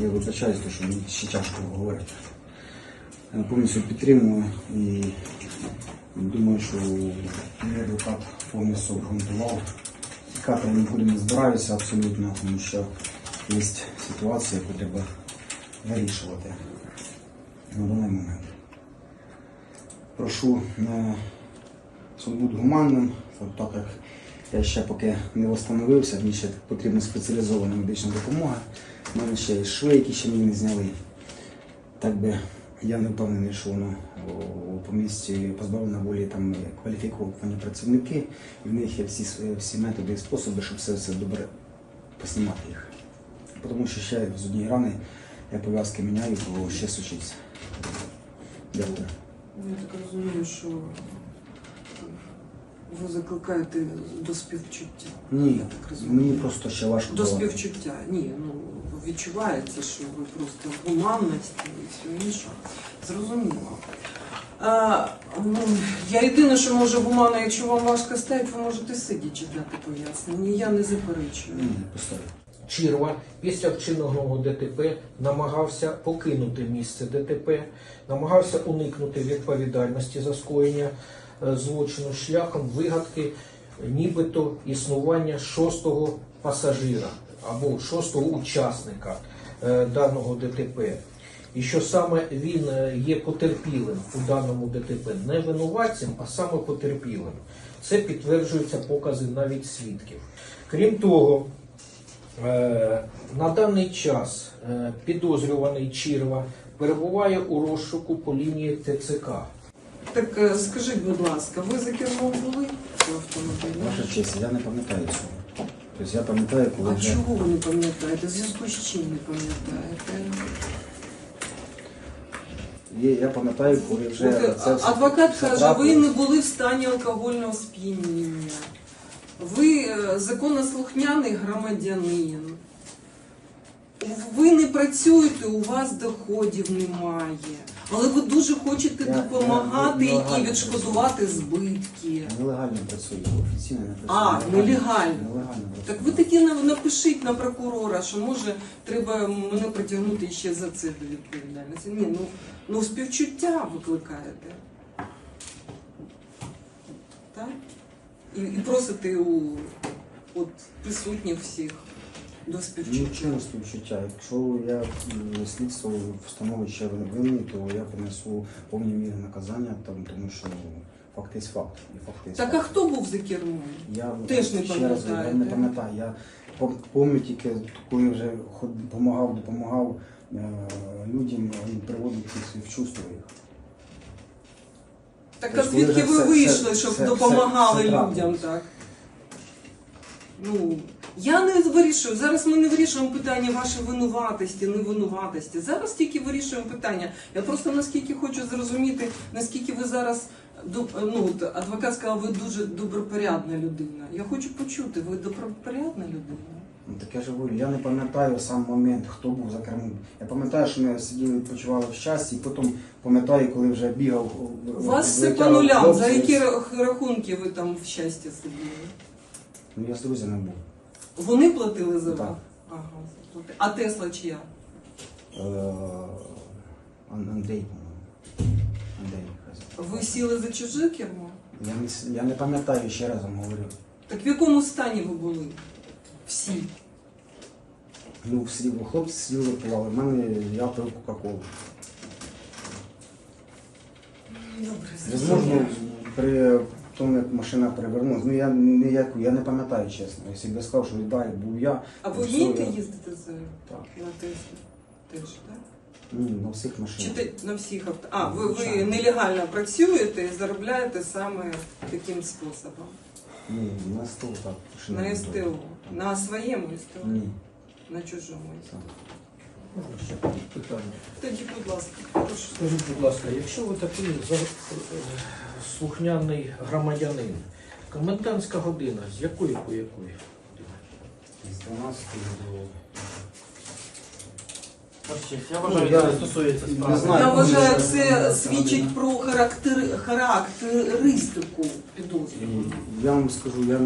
Я вибачаюсь, що мені ще тяжко говорити. Повністю підтримую і думаю, що мій адвокат повністю обґрунтував. Тікати не збираюся абсолютно, тому що є ситуація, яку треба вирішувати на даний момент. Прошу суд бути гуманним, так як я ще поки не встановився, мені ще потрібна спеціалізована медична допомога. У мене ще є шви, які ще мені не зняли. Так би я не впевнений, що воно по місці позбавлення волі там кваліфіковані працівники, і в них є всі, всі методи і способи, щоб все це добре поснімати їх. Тому що ще з однієї рани я пов'язки міняю, бо ще сучиться. Дякую. Ну, Я так розумію, що ви закликаєте до співчуття. Ні, Я так розумію. мені просто ще важко. До було. співчуття. Ні, ну відчувається, що ви просто гуманність і все інше. Зрозуміло. А, ну, я єдине, що може гуманно, якщо вам важко стати, ви можете сидячи дати пояснення. Я не заперечую. Ні, поставлю. Чірва після вчиненого ДТП намагався покинути місце ДТП, намагався уникнути відповідальності за скоєння злочину шляхом вигадки, нібито існування шостого пасажира або шостого учасника е, даного ДТП. І що саме він е, є потерпілим у даному ДТП, не винуватцем, а саме потерпілим. Це підтверджуються покази навіть свідків. Крім того, Е, На даний час е, підозрюваний Чірва перебуває у розшуку по лінії ТЦК. Так е, скажіть, будь ласка, ви за кермом були в автомобілі? Ваша честь, я не пам'ятаю цього. Тобто я пам'ятаю, коли А вже чого ви не пам'ятаєте? Зв'язку з чим не пам'ятаєте? є, я пам'ятаю, коли вже От, це все- Адвокат каже, трапилось. ви не були в стані алкогольного сп'яніння. Ви е, законослухняний громадянин. Ви не працюєте, у вас доходів немає. Але ви дуже хочете Я- допомагати я і відшкодувати збитки. Я нелегально працюю, офіційно не працюю. А, нелегально. Нелегально працюю. Так ви таки на- напишіть на прокурора, що може треба мене притягнути ще за це до відповідальності. Ні, ну, ну співчуття викликаєте. Так? І, і просите у от, присутніх всіх до співчуття. Нічого співчуття. Якщо я м, слідство встановить ще винний, то я понесу повні міри наказання, там, тому що факт є факт. І факт є Так а факт. хто був за кермом? Я Теж не ще раз я не пам'ятаєте? пам'ятаю. Я пам- пам'ятаю тільки, коли вже допомагав, допомагав е, людям і приводив їх в чувство їх. Так а Тобто, коли звідки вже ви все- вийшли, все- щоб все- допомагали все- все людям, трапилось. так? Ну, я не вирішую. Зараз ми не вирішуємо питання вашої винуватості, невинуватості. Зараз тільки вирішуємо питання. Я просто наскільки хочу зрозуміти, наскільки ви зараз ну, адвокат сказав, ви дуже добропорядна людина. Я хочу почути, ви добропорядна людина. Ну, так я ж говорю, я не пам'ятаю сам момент, хто був за кермом. Я пам'ятаю, що ми сиділи, відпочивали в щасті, і потім пам'ятаю, коли вже бігав. У вас все по нулям. За які рахунки ви там в щасті сиділи? Ну я з друзями був. Вони платили за Так. вас? Ага. А Тесла чия? Е, Андрій, по-моєму. Андрій казав. Ви сіли за чуже кермо? Я не, с- я не пам'ятаю, ще раз вам говорю. Так в якому стані ви були? Всі. Ну, в срібло хлопці сиділи, випивали. В мене я пив Кока-Колу. Добре, Возможно, при тому, як машина перевернулася, ну я ніяку, я не пам'ятаю чесно. Якщо б я сказав, що да, був я. А ви вмієте я- їздити за Так. на Теслі? Теж, так? Ні, на всіх Чи машинах. на всіх авто? А, ви, ви нелегально працюєте і заробляєте саме таким способом? Ні, на СТО так. машина не На була. СТО. На своєму СТО? Ні. На чужому СТО. Так. Можна ще питання? Тоді, будь ласка, прошу. Скажіть, будь ласка, якщо ви такий за- е, слухняний громадянин, комендантська година з якої по якої? З 12 до... Я Ну, вважаю, я це не стосується справи. знаю. Я вважаю, це свідчить про характер, характеристику підозрюваного. Я вам скажу, я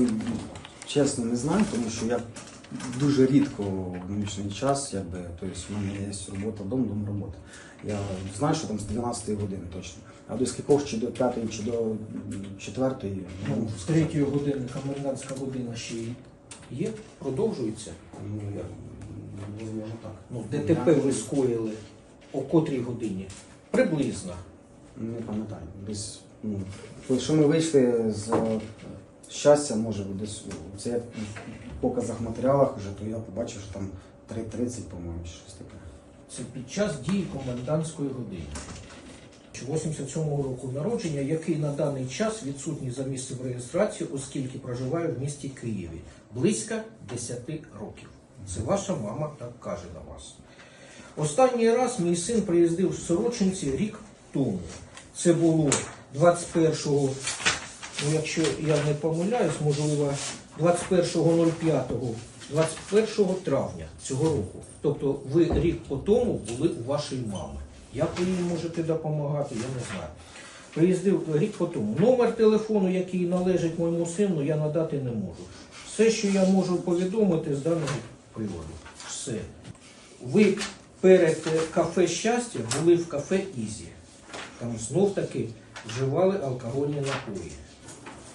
чесно не знаю, тому що я дуже рідко в нинішній час, якби, тобто в мене є робота, дом, дом, робота. Я знаю, що там з 12 години точно. А до скількох чи до 5 чи до 4 Ну, з третьої години комендантська година ще й є, продовжується. Ну, я, можливо, так. Ну, ДТП ви скоїли о котрій годині? Приблизно. Не пам'ятаю. Десь, ну, коли що ми вийшли з щастя, може, десь це я в показах матеріалах вже, то я побачив, що там 3.30, по-моєму, щось таке. Це під час дії комендантської години. 87-го року народження, який на даний час відсутній за місцем реєстрації, оскільки проживає в місті Києві. Близько 10 років. Це ваша мама так каже на вас. Останній раз мій син приїздив в Сорочинці рік тому. Це було 21-го, ну якщо я не помиляюсь, можливо, 21.05, 21 травня цього року. Тобто ви рік по тому були у вашої мами. Як ви їй можете допомагати, я не знаю. Приїздив рік по тому. Номер телефону, який належить моєму сину, я надати не можу. Все, що я можу повідомити з даного приводу. Все. Ви перед е, кафе щастя були в кафе Ізі. Там знов таки вживали алкогольні напої.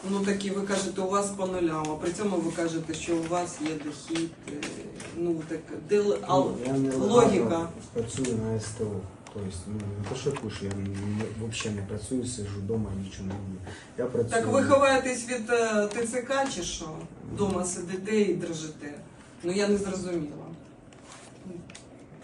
Ну такі ви кажете, у вас по нулям, а при цьому ви кажете, що у вас є дохід. е, Ну так де л- ал- Ну, я не логіка. працюю на СТО. Тобто, ну, не то, що я кушаю, я не- взагалі не працюю, сиджу вдома і нічого не роблю. Я працюю. Так ви ховаєтесь від е, ТЦК чи що? Дома сидите і дрожите. Ну я не зрозуміла.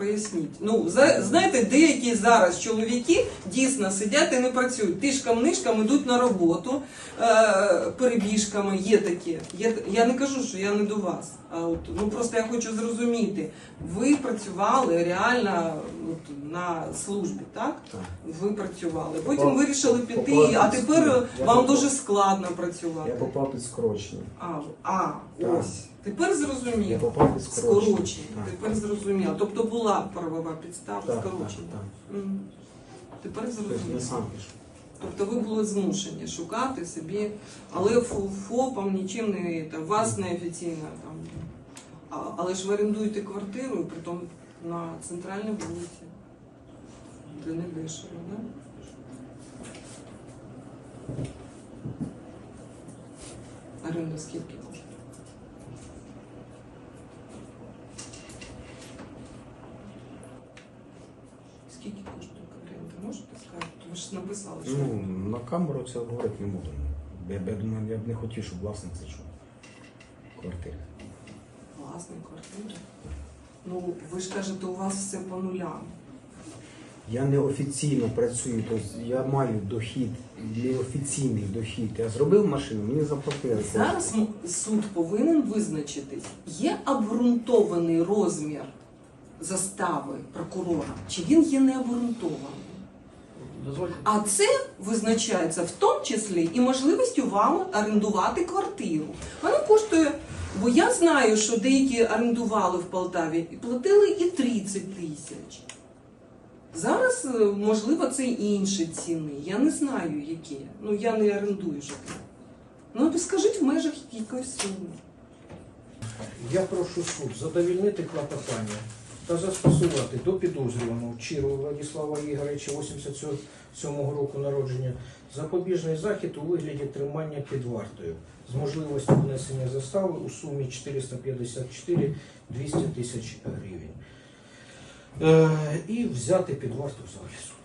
Поясніть. Ну, за- знаєте, деякі зараз чоловіки дійсно сидять і не працюють. Тишкам-нишкам йдуть на роботу, е, перебіжками, є такі. Є, я не кажу, що я не до вас. А от, ну просто я хочу зрозуміти. Ви працювали реально от, на службі, так? Так. Ви працювали. Потім Попав- вирішили піти, попав а тепер. Я вам попав- дуже складно працювати. Я попав під скорочення. А, а ось. Тепер Я зрозуміло. скорочення. Скорочення. Так. Тепер зрозуміло. Тобто була правова підстава Так, скорочення. так, так. Тепер Тобто зрозуміло. Тобто ви були змушені шукати собі, але фо- ФОПам нічим не там, вас не офіційно там. А, але ж ви орендуєте квартиру, і притом на центральній вулиці. Де не дешево, да? Оренда? Скільки коштує оренда? Можете сказати? Ви ж написали, що Ну, на камеру це говорити не буду. Я, б- я думаю, я б не хотів, щоб власник це чув. Квартири. власник квартири. Ну, ви ж кажете, у вас все по нулям. Я неофіційно працюю, тобто я маю дохід, неофіційний дохід. Я зробив машину, мені заплатили. Зараз м- суд повинен визначитись, є обґрунтований розмір застави прокурора, чи він є необґрунтований. А це визначається в тому числі і можливістю вам орендувати квартиру. Вона коштує, бо я знаю, що деякі орендували в Полтаві і платили і 30 тисяч. Зараз, е, можливо, це інші ціни. Я не знаю, які. Ну, я не орендую житло. Ну, то скажіть в межах якоїсь суми. Я прошу суд задовільнити клопотання та застосувати до підозрюваного Чиру Владислава Ігоревича 87-го року народження запобіжний захід у вигляді тримання під вартою з можливістю внесення застави у сумі 454 200 тисяч гривень. Е, і взяти під варту в залі суду.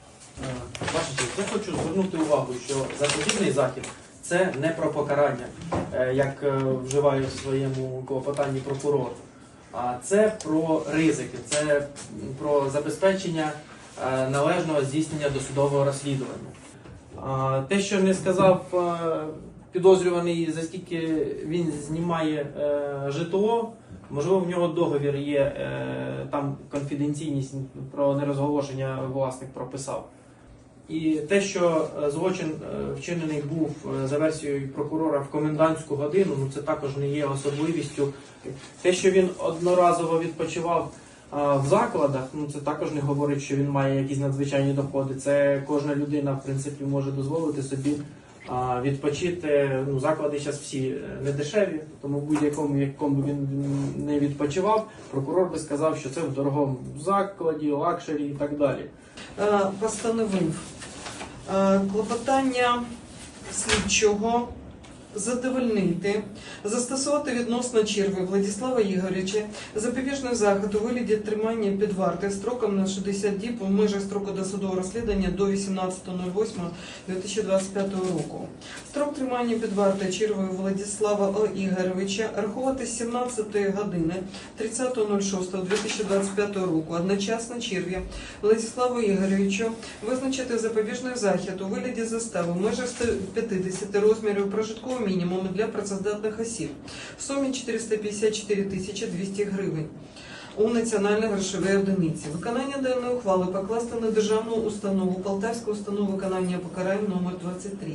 Е, я хочу звернути увагу, що запобіжний захід це не про покарання, е, як е, вживає в своєму клопотанні прокурор, це про ризики, це про забезпечення е, належного здійснення досудового розслідування. Те, що не сказав е, підозрюваний, за скільки він знімає е, житло, можливо, в нього договір є, там конфіденційність про нерозголошення власник прописав. І те, що е, злочин е, вчинений був е, за версією прокурора в комендантську годину, ну це також не є особливістю. Те, що він одноразово відпочивав в закладах, ну це також не говорить, що він має якісь надзвичайні доходи. Це кожна людина, в принципі, може дозволити собі відпочити, ну, заклади зараз всі е, не дешеві, тому в будь-якому якому він не відпочивав, прокурор би сказав, що це в дорогому закладі, лакшері і так далі. Е, постановив е, клопотання слідчого задовольнити, застосувати відносно черви Владислава Ігоряча запобіжний захід у вигляді тримання під вартою строком на 60 діб у межах строку досудового розслідування до 18.08.2025 року. Строк тримання під вартою червою Владислава О. Ігоровича рахувати з 17 години 30.06.2025 року одночасно черві Владиславу Ігоровичу визначити запобіжний захід у вигляді застави в межах 150 розмірів прожиткового мінімуму для працездатних осіб в сумі 454 тисячі 200 гривень. У національній грошовій одиниці виконання даної ухвали покласти на державну установу Полтавську установу виконання покарань номер 23.